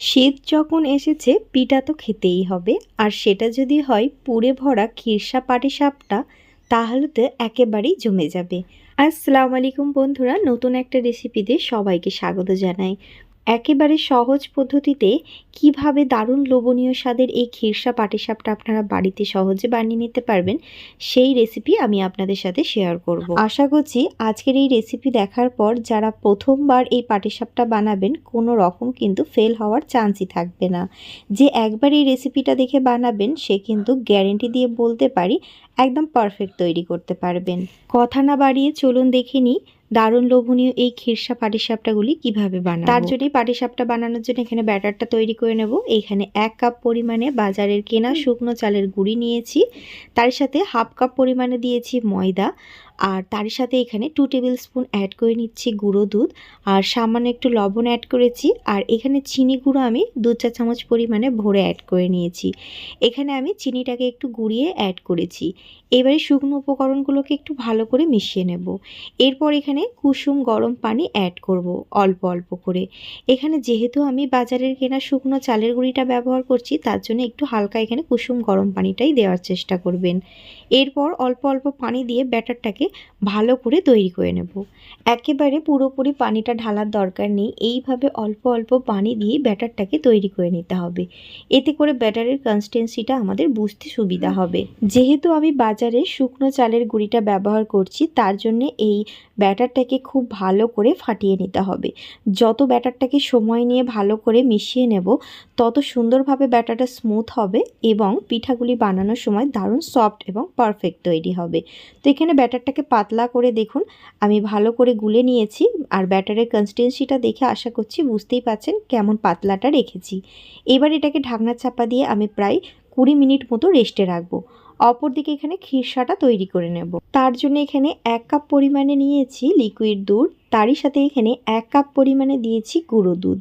শীত যখন এসেছে, পিঠা তো খেতেই হবে। আর সেটা যদি হয় পুড়ে ভরা খিরসা পাটিসাপটা তাহলে তো একেবারেই জমে যাবে। আসসালামু আলাইকুম বন্ধুরা, নতুন একটা রেসিপিতে সবাইকে স্বাগত জানাই। একেবারে সহজ পদ্ধতিতে কীভাবে দারুণ লোভনীয় স্বাদের এই খিরসা পাটিসাপটা আপনারা বাড়িতে সহজে বানিয়ে নিতে পারবেন, সেই রেসিপি আমি আপনাদের সাথে শেয়ার করব। আশা করছি আজকের এই রেসিপি দেখার পর যারা প্রথমবার এই পাটিসাপটা বানাবেন, কোনো রকম কিন্তু ফেল হওয়ার চান্সই থাকবে না। যে একবার এই রেসিপিটা দেখে বানাবেন, সে কিন্তু গ্যারেন্টি দিয়ে বলতে পারি, একদম পারফেক্ট তৈরি করতে পারবেন। কথা না বাড়িয়ে চলুন দেখে নিই দারুণ লোভনীয় এই খিরসা পাটিসাপটাগুলি কীভাবে বানাবো? তার জন্যই পাটিসাপটা বানানোর জন্য এখানে ব্যাটারটা তৈরি করে নেব। এখানে এক কাপ পরিমাণে বাজারের কেনা শুকনো চালের গুঁড়ি নিয়েছি। তার সাথে হাফ কাপ পরিমাণে দিয়েছি ময়দা। আর তার সাথে এখানে টু টেবিল স্পুন অ্যাড করে নিচ্ছি গুঁড়ো দুধ, আর সামান্য একটু লবণ অ্যাড করেছি, আর এখানে চিনি গুঁড়ো আমি দু চা চামচ পরিমাণে ভরে অ্যাড করে নিয়েছি। এখানে আমি চিনিটাকে একটু গুঁড়িয়ে অ্যাড করেছি। এবারে শুকনো উপকরণগুলোকে একটু ভালো করে মিশিয়ে নেব। এরপর এখানে কুসুম গরম পানি অ্যাড করব অল্প অল্প করে। এখানে যেহেতু আমি বাজারের কেনা শুকনো চালের গুঁড়িটা ব্যবহার করছি, তার জন্য একটু হালকা এখানে কুসুম গরম পানিটাই দেওয়ার চেষ্টা করবেন। এরপর অল্প অল্প পানি দিয়ে ব্যাটারটাকে ভালো করে তৈরি করে নেব। একেবারে পুরোপুরি পানিটা ঢালার দরকার নেই। এইভাবে অল্প অল্প পানি দিয়ে ব্যাটারটাকে তৈরি করে নিতে হবে। এতে করে ব্যাটারের কনসিস্টেন্সিটা আমাদের বুঝতে সুবিধা হবে। যেহেতু আমি বাজারে শুকনো চালের গুঁড়িটা ব্যবহার করছি, তার জন্য এই ব্যাটারটাকে খুব ভালো করে ফাটিয়ে নিতে হবে। যত ব্যাটারটাকে সময় নিয়ে ভালো করে মিশিয়ে নেব, তত সুন্দরভাবে ব্যাটারটা স্মুথ হবে এবং পিঠাগুলি বানানোর সময় দারুণ সফট এবং পারফেক্ট তৈরি হবে। তো এখানে ব্যাটারটাকে পাতলা করে দেখুন। আমি ভালো করে গুলে নিয়েছি আর ব্যাটারের কনসিস্টেন্সিটা দেখে আশা করছি বুঝতেই পাচ্ছেন কেমন পাতলাটা রেখেছি। এবার এটাকে ঢাকনা চাপা দিয়ে আমি প্রায় কুড়ি মিনিট মতো রেস্টে রাখব। অপরদিকে এখানে খিরসাটা তৈরি করে নেব। তার জন্য এখানে এক কাপ পরিমাণে নিয়েছি লিকুইড দুধ। তারই সাথে এখানে এক কাপ পরিমাণে দিয়েছি গুঁড়ো দুধ।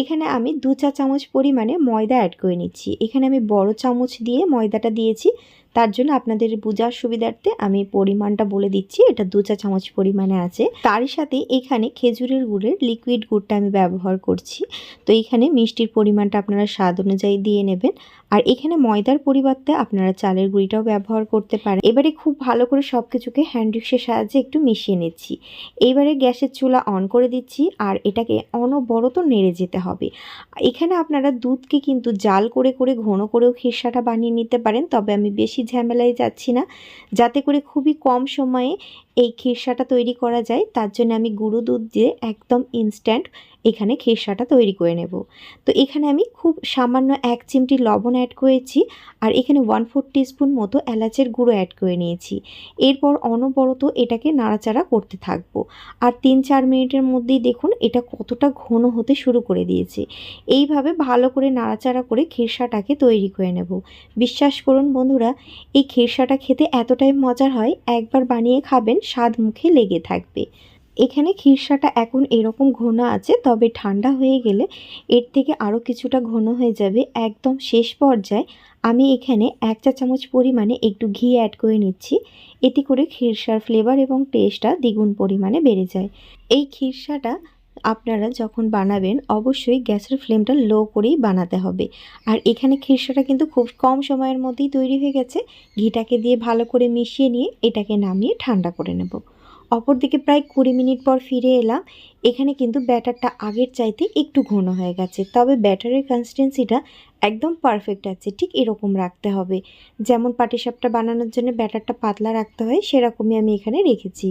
এখানে আমি দু চা চামচ পরিমাণে ময়দা অ্যাড করে নিচ্ছি। এখানে আমি বড় চামচ দিয়ে ময়দাটা দিয়েছি। তার জন্য আপনাদের বোঝার সুবিধার্থে আমি পরিমাণটা বলে দিচ্ছি। এটা দু চা চামচ পরিমাণে আছে। তারই সাথে এখানে খেজুরের গুড়ের লিকুইড গুড়টা আমি ব্যবহার করছি। তো এখানে মিষ্টির পরিমাণটা আপনারা স্বাদ অনুযায়ী দিয়ে নেবেন। আর এখানে ময়দার পরিবর্তে আপনারা চালের গুঁড়িটাও ব্যবহার করতে পারেন। এবারে খুব ভালো করে সব কিছুকে হ্যান্ড রিক্সের সাহায্যে একটু মিশিয়ে নিচ্ছি। এইবারে গ্যাসের চুলা অন করে দিচ্ছি। আর এটাকে অনবরত নেড়ে যেতে হবে। এখানে আপনারা দুধকে কিন্তু জাল করে করে ঘন করেও খিরসাটা বানিয়ে নিতে পারেন। তবে আমি বেশি ঝামেলায় যাচ্ছি না। যাতে করে খুবই কম সময়ে এই খিরসাটা তৈরি করা যায়, তার জন্য আমি গুঁড়ো দুধ দিয়ে একদম ইনস্ট্যান্ট এখানে খিরসাটা তৈরি করে নেব। তো এখানে আমি খুব সামান্য এক চিমটি লবণ অ্যাড করেছি আর এখানে ওয়ান ফোর টিস্পুন মতো এলাচের গুঁড়ো অ্যাড করে নিয়েছি। এরপর অনবরত এটাকে নাড়াচাড়া করতে থাকব। আর তিন চার মিনিটের মধ্যেই দেখুন এটা কতটা ঘন হতে শুরু করে দিয়েছে। এইভাবে ভালো করে নাড়াচাড়া করে খিরসাটাকে তৈরি করে নেব। বিশ্বাস করুন বন্ধুরা, এই খিরসাটা খেতে এতটাই মজার হয়, একবার বানিয়ে খাবেন স্বাদ মুখে লেগে থাকবে। এখানে খিরসাটা এখন এরকম ঘন আছে, তবে ঠান্ডা হয়ে গেলে এর থেকে আরও কিছুটা ঘন হয়ে যাবে একদম শেষ পর্যায়ে। আমি এখানে এক চা চামচ পরিমাণে একটু ঘি অ্যাড করে নিচ্ছি। এতে করে খিরসার ফ্লেভার এবং টেস্টটা দ্বিগুণ পরিমাণে বেড়ে যায়। এই খিরসাটা আপনারা যখন বানাবেন, অবশ্যই গ্যাসের ফ্লেমটা লো করেই বানাতে হবে। আর এখানে খিরসাটা কিন্তু খুব কম সময়ের মধ্যেই তৈরি হয়ে গেছে। ঘিটাকে দিয়ে ভালো করে মিশিয়ে নিয়ে এটাকে নামিয়ে ঠান্ডা করে নেব। অপরদিকে প্রায় কুড়ি মিনিট পর ফিরে এলাম। এখানে কিন্তু ব্যাটারটা আগের চাইতে একটু ঘন হয়ে গেছে, তবে ব্যাটারের কনসিস্টেন্সিটা একদম পারফেক্ট আছে, ঠিক এরকম রাখতে হবে। যেমন পাটিসাপটা বানানোর জন্য ব্যাটারটা পাতলা রাখতে হয়, সেরকমই আমি এখানে রেখেছি।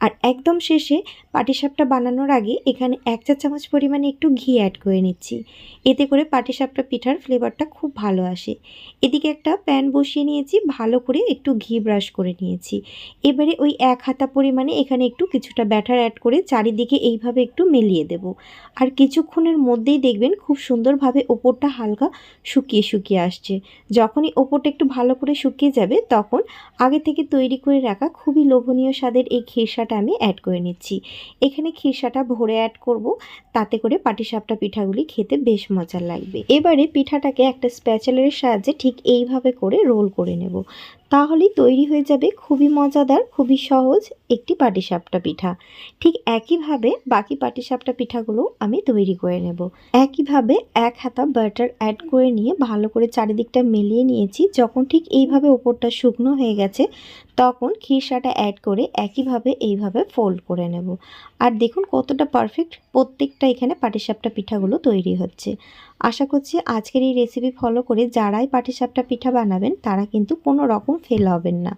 আর একদম শেষে পাটিসাপটা বানানোর আগে এখানে এক চা চামচ পরিমাণে একটু ঘি অ্যাড করে নিচ্ছি। এতে করে পাটিসাপটা পিঠার ফ্লেভারটা খুব ভালো আসে। এদিকে একটা প্যান বসিয়ে নিয়েছি, ভালো করে একটু ঘি ব্রাশ করে নিয়েছি। এবারে ওই এক হাতা পরিমাণে এখানে একটু কিছুটা ব্যাটার অ্যাড করে চারিদিকে এইভাবে একটু মিলিয়ে দেব। আর কিছুক্ষণের মধ্যেই দেখবেন খুব সুন্দরভাবে ওপরটা হালকা শুকিয়ে শুকিয়ে আসছে। যখনই ওপরটা একটু ভালো করে শুকিয়ে যাবে, তখন আগে থেকে তৈরি করে রাখা খুবই লোভনীয় স্বাদের এই খিরসাটা আমি অ্যাড করে নিচ্ছি। এখানে খিরসাটা ভরে অ্যাড করব, তাতে করে পাটিসাপটা পিঠাগুলি খেতে বেশ মজার লাগবে। এবারে পিঠাটাকে একটা স্প্যাচেলের সাহায্যে ঠিক এইভাবে করে রোল করে নেব। তাহলেই তৈরি হয়ে যাবে খুবই মজাদার, খুবই সহজ একটি পাটিসাপটা পিঠা। ঠিক একইভাবে বাকি পাটিসাপটা পিঠাগুলো আমি তৈরি করে নেব। একইভাবে এক হাতা বাটার অ্যাড করে নিয়ে ভালো করে চারিদিকটা মেলিয়ে নিয়েছি। যখন ঠিক এইভাবে ওপরটা শুকনো হয়ে গেছে, তখন খিরসাটা অ্যাড করে একইভাবে এইভাবে ফোল্ড করে নেব। আর দেখুন কতটা পারফেক্ট প্রত্যেকটা এখানে পাটিসাপটা পিঠাগুলো তৈরি হচ্ছে। আশা করছি আজকের এই রেসিপি ফলো করে যারাই পাটিসাপটা পিঠা বানাবেন, তারা কিন্তু কোনো রকম ফেল হবেন না।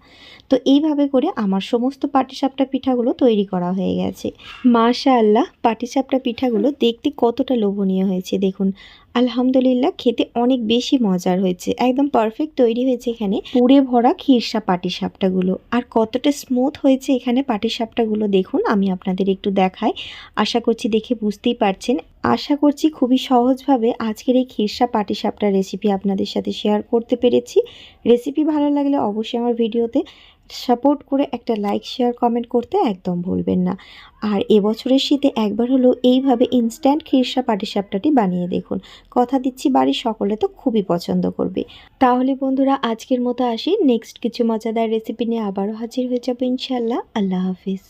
তো এইভাবে করে আমার সমস্ত পাটিসাপটা পিঠাগুলো তৈরি করা হয়ে গেছে। মাশা আল্লাহ পাটিসাপটা পিঠাগুলো দেখতে কতটা লোভনীয় হয়েছে। দেখুন আলহামদুলিল্লাহ, খেতে অনেক বেশি মজার হয়েছে। একদম পারফেক্ট তৈরি হয়েছে এখানে। পুড়ে ভরা খিরসা পাটিসাপটাগুলো আর কতটা স্মুথ হয়েছে এখানে পাটিসাপটাগুলো দেখুন, আমি আপনাদের একটু দেখাই। আশা করছি দেখে বুঝতেই পারছেন। আশা করছি খুবই সহজভাবে আজকের এই খিরসা পাটিসাপটা রেসিপি আপনাদের সাথে শেয়ার করতে পেরেছি। রেসিপি ভালো লাগলে অবশ্যই আমার ভিডিওতে সাপোর্ট করে একটা লাইক শেয়ার কমেন্ট করতে একদম ভুলবেন না। আর এবছরের শীতে একবার হলো এইভাবে ইনস্ট্যান্ট খিরসা পাটিসাপটাটি বানিয়ে দেখুন। কথা দিচ্ছি বাড়ির সকলে তো খুবই পছন্দ করবে। তাহলে বন্ধুরা, আজকের মতো আসি। নেক্সট কিছু মজাদার রেসিপি নিয়ে আবারও হাজির হয়ে যাব ইনশাল্লাহ আল্লাহ হাফিজ।